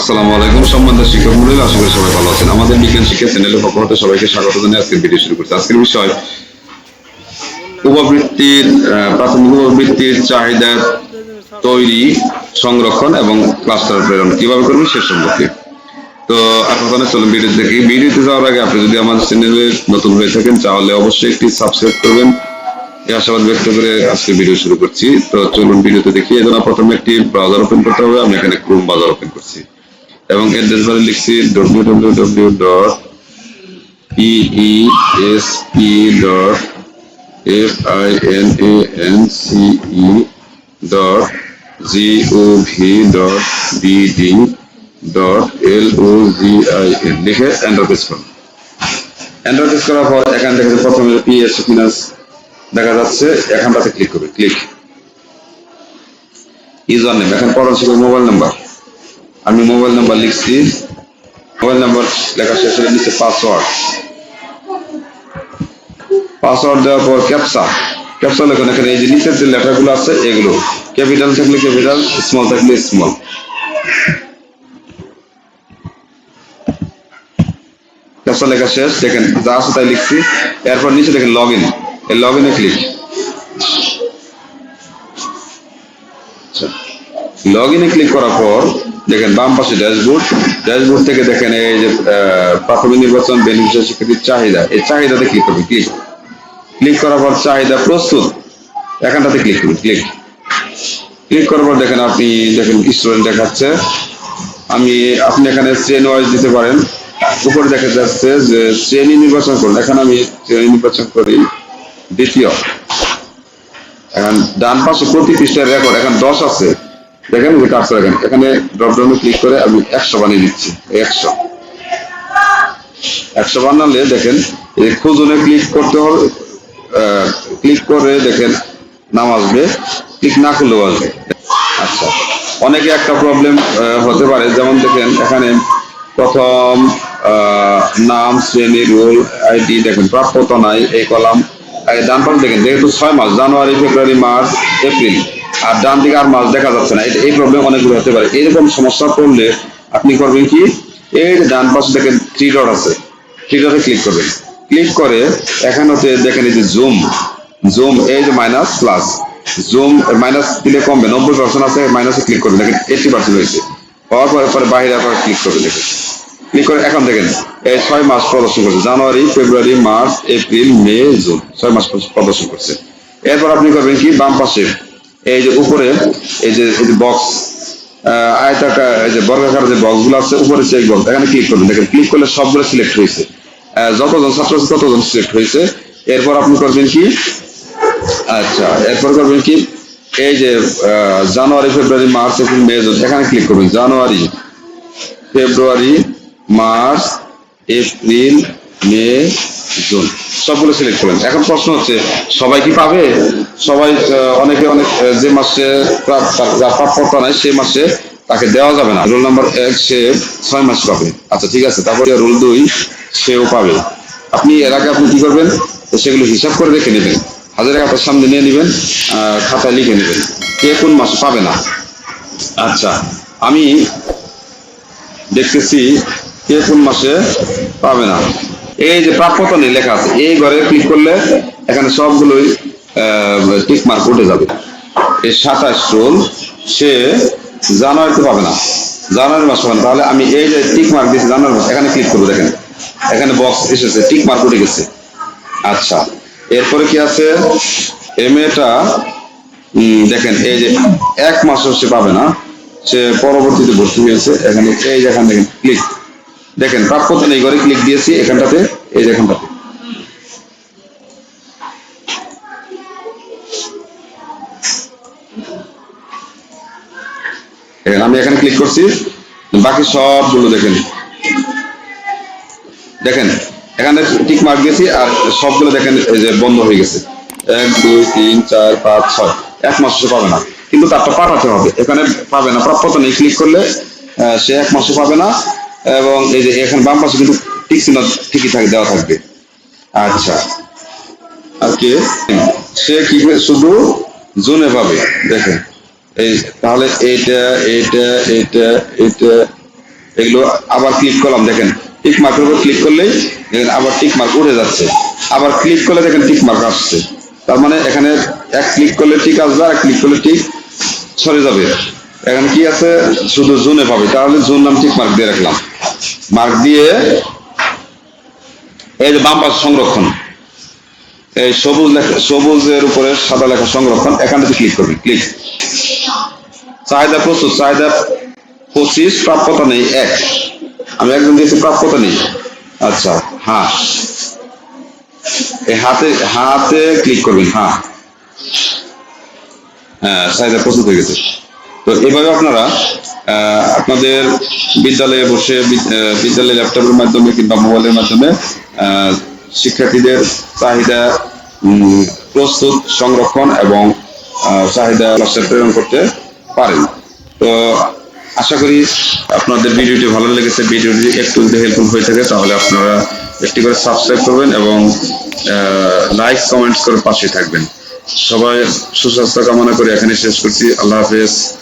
আসসালামু আলাইকুম সম্মানিত শিক্ষক মন্ডলী, আশা করি সবাই ভালো আছেন। আমাদের বিজ্ঞান শিক্ষা পক্ষ হতে সবাইকে স্বাগত জানিয়ে আজকের ভিডিও শুরু করছি। আজকের বিষয়, উপবৃত্তির প্রাথমিক উপবৃত্তির চাহিদা তৈরি, সংরক্ষণ এবং ক্লাস্টার প্রেরণ। কীভাবে করবেন সে সম্পর্কে। তো আপনাদের চলুন ভিডিও দেখি। ভিডিওতে যাওয়ার আগে আপনি যদি আমাদের চ্যানেলে নতুন হয়ে থাকেন, তাহলে অবশ্যই একটি সাবস্ক্রাইব করবেন। এই আশাবাদ ব্যক্ত করে আজকে ভিডিও শুরু করছি। তো চলুন ভিডিওতে দেখি। এজন্য প্রথমে একটি ব্রাউজার ওপেন করতে হবে। আমি এখানে ক্রোম ব্রাউজার ওপেন করছি। এবং অ্যাড্রেস বারে লিখছি www dot PESP dot F I N A N C E dot GOV dot BD dot L O G I N লিখে এন্টার প্রেস করুন। এন্টার করার পর এখান থেকে প্রথমে পিএসসি ফিনান্স দেখা যাচ্ছে, এখানটাতে ক্লিক করবে ক্লিক ইউজার নেম এখন পড়া ছিল মোবাইল নাম্বার আমি মোবাইল নাম্বার লিখছি। মোবাইল নাম্বার লেখা শেষ হলে নিচে পাসওয়ার্ড পাসওয়ার্ড দেওয়ার পর ক্যাপসা ক্যাপসা লেখুন এখানে এই যে নিচের যে লেটারগুলো আছে, এগুলো। ক্যাপিটাল থাকলে ক্যাপিটাল স্মল থাকলে স্মল ক্যাপসা লেখা শেষ, দেখেন যা আছে তাই লিখছি। এরপর নিচে দেখেন লগ ইন এই লগ ইনে ক্লিক লগ ইনে ক্লিক করার পর দেখেন, বাম পাশে ড্যাশবোর্ড। ড্যাশবোর্ড থেকে দেখেন এই যে প্রাথমিক নির্বাচন বেনিফিশিয়ারি শিক্ষার্থীর চাহিদা। এই চাহিদাতে ক্লিক করবেন ক্লিক ক্লিক করার পর চাহিদা প্রস্তুত। এখানটাতে ক্লিক করুন ক্লিক ক্লিক করার পর দেখেন আপনি, দেখেন স্টুডেন্ট দেখাচ্ছে। আমি, আপনি এখানে শ্রেণি ওয়াইজ দিতে পারেন। উপরে দেখা যাচ্ছে যে শ্রেণি নির্বাচন করুন। এখানে আমি শ্রেণি নির্বাচন করি দ্বিতীয়। এখন ডান পাশে প্রতি পৃষ্ঠার রেকর্ড এখন দশ আছে। দেখেন যে কাজ রাখেন এখানে ড্রপ ডাউনে ক্লিক করে আমি একশো বানিয়ে দিচ্ছি, একশো। একশো বানালে দেখেন, এই খুঁজনে ক্লিক করতে হবে ক্লিক করে দেখেন নাম আসবে ক্লিক না করলেও আসবে। আচ্ছা অনেকে একটা প্রবলেম হতে পারে, যেমন দেখেন এখানে প্রথম নাম, শ্রেণি, রোল, আইডি দেখেন, প্রাপ্যতা নাই, এই কলাম ডান পাশে দেখেন, যেহেতু ছয় মাস, জানুয়ারি, ফেব্রুয়ারি, মার্চ, এপ্রিল। আর ডান দিকে আর মাছ দেখা যাচ্ছে না। এই প্রবলেম অনেকগুলো হতে পারে। এরকম সমস্যা পড়লে আপনি করবেন কি? এই যে ডান পাশে দেখেন থ্রি ডট আছে। থ্রি ডটে ক্লিক করবেন। ক্লিক করে এখানে হচ্ছে দেখেন এই যে জুম জুম এই যে মাইনাস প্লাস জুম মাইনাস দিলে কমবে। নব্বই পার্সেন্ট আছে মাইনাসে ক্লিক করবেন। দেখেন এইটি পার্সেন্ট হয়েছে। হওয়ার পরে পরে বাইরে আবার ক্লিক করবেন দেখেন। ক্লিক করে এখন দেখেন, এই ছয় মাস প্রদর্শন করছে। জানুয়ারি, ফেব্রুয়ারি, মার্চ, এপ্রিল, মে, জুন। ছয় মাস প্রদর্শন করছে। এরপর আপনি করবেন কি? বাম পাশে এই যে উপরে, এই যে বক্স আয়তাকার এই যে বর্গাকার যে বক্সগুলো আছে, উপরে চেক বক্স এখানে ক্লিক করবেন? দেখেন ক্লিক করলে সবগুলো সিলেক্ট হয়েছে। যতজন ছাত্র আছে ততজন সিলেক্ট হয়েছে। এরপর আপনি করবেন কি? আচ্ছা এরপর করবেন কি? এই যে জানুয়ারি, ফেব্রুয়ারি, মার্চ, এপ্রিল, মে, জুন, এখানে ক্লিক করবেন। জানুয়ারি, ফেব্রুয়ারি, মার্চ, এপ্রিল মে, জুন। সবগুলো সিলেক্ট করবেন এখন প্রশ্ন হচ্ছে, সবাই কি পাবে? সবাই অনেকে অনেক যে মাসে যার প্রাপ্যতা নাই সেই মাসে তাকে দেওয়া যাবে না। রোল নাম্বার এক, সে ছয় মাস পাবে। আচ্ছা ঠিক আছে। তারপরে রোল দুই, সেও পাবে। আপনি, এর আগে আপনি কি করবেন? সেগুলো হিসাব করে রেখে নেবেন। হাজার খাতার সামনে নিয়ে নেবেন খাতায় লিখে নেবেন। কে কোন মাসে পাবে না? আচ্ছা আমি দেখতেছি কে কোন মাসে পাবে না। এই যে প্রাপ্যতা নেই লেখা আছে, এই ঘরে ক্লিক করলে এখানে সবগুলোই টিক মার্ক উঠে যাবে। এই সাতাশ রোল সে জানুয়ারিতে পাবে না। জানুয়ারি মাস পাবে না। তাহলে আমি এই যে টিক মার্ক দিয়েছি জানুয়ারি মাস, এখানে ক্লিক করব, দেখেন। এখানে বক্স এসেছে টিক মার্ক উঠে গেছে। আচ্ছা এরপরে কি আছে? এম এটা দেখেন, এই যে এক মাসও সে পাবে না। সে পরবর্তীতে ভর্তি হয়েছে এখানে এই যে এখান দেখেন ক্লিক দেখেন প্রাপ্যতা নেই, ঘরে ক্লিক দিয়েছি, এখানটাতে, এই যে এখানটাতে। আমি এখানে ক্লিক করছি, বাকি সবগুলো দেখেন। দেখেন, এখানে টিক মার্ক দিয়েছি, আর সবগুলো দেখেন, এই যে বন্ধ হয়ে গেছে। এক, দুই, তিন, চার, পাঁচ, ছয়। এক মাস সে পাবে না। কিন্তু তারটা পাঠাতে হবে। এখানে পাবে না, প্রাপ্যতা নেই ক্লিক করলে সে এক মাসও পাবে না। এবং এই যে এখানে বাম পাশে কিন্তু ঠিক চিহ্ন ঠিকই থাকে, দেওয়া থাকবে। আচ্ছা। আর সে কি শুধু জুনে পাবে, দেখেন। এই তাহলে এইটা এইটা এইটা এইটা, এগুলো আবার ক্লিক করলাম, দেখেন। টিক মার্কের উপর ক্লিক করলেই দেখেন আবার টিক মার্ক উঠে যাচ্ছে। আবার ক্লিক করলে দেখেন টিক মার্ক আসছে। তার মানে এখানে এক ক্লিক করলে টিক আসবে, আর ক্লিক করলে টিক সরে যাবে। এখানে কি আছে? শুধু জুনে পাবে। তাহলে জুন নাম টিক মার্ক দিয়ে রাখলাম। মার্ক দিয়ে এই যে বাম পাশে সংরক্ষণ, এই সবুজ লেখা, সবুজের উপরে সাদা লেখা সংরক্ষণ এখানটাতে ক্লিক করবেন ক্লিক চাহিদা প্রস্তুত, চাহিদা পঁচিশ, প্রাপ্যতা নেই, এক। আমি একজন দিয়েছি, প্রাপ্যতা নেই। আচ্ছা হ্যাঁ। এই হাতে হাতে ক্লিক করবেন হ্যাঁ। হ্যাঁ চাহিদা প্রস্তুত হয়ে গেছে। তো এভাবে আপনারা আপনাদের বিদ্যালয়ে বসে বিদ- আহ, বিদ্যালয়ের ল্যাপটপের মাধ্যমে কিংবা মোবাইলের মাধ্যমে শিক্ষার্থীদের চাহিদা প্রস্তুত সংরক্ষণ এবং চাহিদা ক্লাসে প্রেরণ করতে পারেন। তো আশা করি আপনাদের ভিডিওটি ভালো লেগেছে। ভিডিওটি একটু যদি হেল্পফুল হয়ে থাকে তাহলে আপনারা একটি করে সাবস্ক্রাইব করবেন এবং লাইক কমেন্টস করে পাশে থাকবেন। সবাই সুস্বাস্থ্য কামনা করে এখানে শেষ করছি। আল্লাহ হাফেজ।